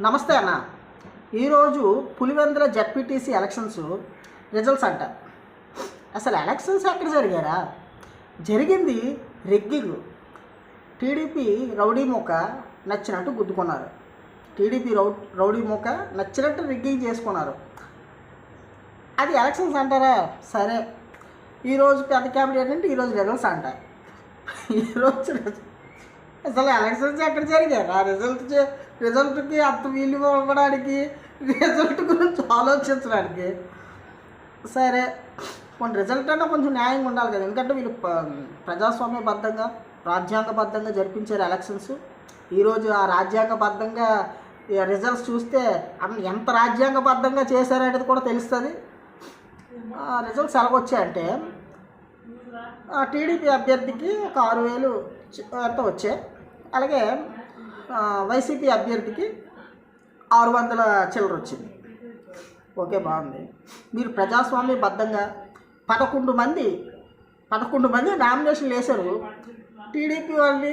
నమస్తే అన్న. ఈరోజు పులివెందుల జడ్పీటీసీ ఎలక్షన్స్ రిజల్ట్స్ అంట. అసలు ఎలక్షన్స్ ఎక్కడ జరిగారా? జరిగింది రెగ్గింగ్. టీడీపీ రౌడీ మూక నచ్చినట్టు గుద్దుకున్నారు. టీడీపీ రౌ రౌడీ మూక నచ్చినట్టు రిగ్గింగ్ చేసుకున్నారు. అది ఎలక్షన్స్ అంటారా? సరే. ఈరోజు పెద్ద క్యాబినెట్ అంటే ఈరోజు రిజల్ట్స్ అంట. ఈరోజు అసలు ఎలక్షన్స్ ఎక్కడ జరిగాయి? ఆ రిజల్ట్ చే- రిజల్ట్కి అంత విలువ ఇవ్వడానికి రిజల్ట్ గురించి ఆలోచించడానికి. సరే కొన్ని రిజల్ట్ అంటే కొంచెం న్యాయంగా ఉండాలి కదా. ఎందుకంటే వీళ్ళు ప్రజాస్వామ్యబద్ధంగా రాజ్యాంగబద్ధంగా జరిపించారు ఎలక్షన్స్ ఈరోజు ఆ రాజ్యాంగబద్ధంగా రిజల్ట్స్ చూస్తే ఎంత రాజ్యాంగబద్ధంగా చేశారనేది కూడా తెలుస్తుంది. ఆ రిజల్ట్స్ ఎలాగొచ్చాయంటే ఆ టీడీపీ అభ్యర్థికి ఒక ఆరు వేలు అంతా వచ్చాయి అలాగే వైసీపీ అభ్యర్థికి ఆరు వందల చిల్లర వచ్చింది. ఓకే బాగుంది. మీరు ప్రజాస్వామ్యబద్ధంగా పదకొండు మంది పదకొండు మంది నామినేషన్లు వేశారు. టీడీపీ వాళ్ళని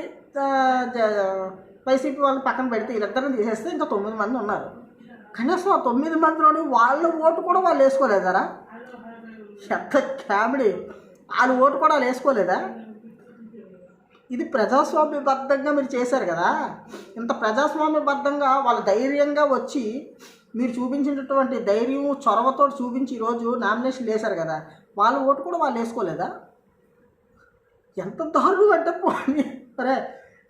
వైసీపీ వాళ్ళని పక్కన పెడితే వీళ్ళిద్దరిని తీసేస్తే ఇంకా తొమ్మిది మంది ఉన్నారు. కనీసం ఆ తొమ్మిది మందిలోని వాళ్ళ ఓటు కూడా వాళ్ళు వేసుకోలేదారా? ఎంత కామెడీ. వాళ్ళు ఓటు కూడా వాళ్ళు వేసుకోలేదా? ఇది ప్రజాస్వామ్యబద్ధంగా మీరు చేశారు కదా. ఇంత ప్రజాస్వామ్యబద్ధంగా వాళ్ళు ధైర్యంగా వచ్చి మీరు చూపించినటువంటి ధైర్యం చొరవతో చూపించి ఈరోజు నామినేషన్ వేశారు కదా. వాళ్ళ ఓటు కూడా వాళ్ళు వేసుకోలేదా? ఎంత దారుణం అంటే పోనీ. సరే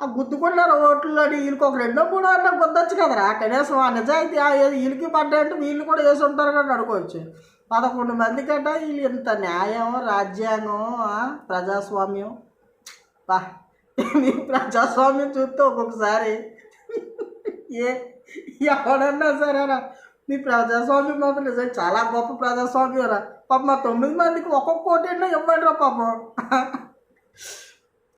ఆ గుద్దుకున్నారు ఓట్లు అని వీళ్ళకి ఒక రెండో మూడో అన్న గుద్దొచ్చు కదరా. కనీసం ఆ నిజాయితీ ఆ ఏది వీళ్ళకి పడ్డాయంటే వీళ్ళు కూడా వేసి ఉంటారు కదా అనుకోవచ్చు. పదకొండు మంది కట్ట వీళ్ళు ఇంత న్యాయం రాజ్యాంగం ప్రజాస్వామ్యం? బా. మీ ప్రజాస్వామ్యం చూస్తే ఒక్కొక్కసారి ఏ ఎవడన్నా సరేనా మీ ప్రజాస్వామ్యం మాత్రం నిజం చాలా గొప్ప ప్రజాస్వామ్యం రా. పాప మా తొమ్మిది మందికి ఒక్కొక్క కోటి ఇవ్వండి రా పాపం.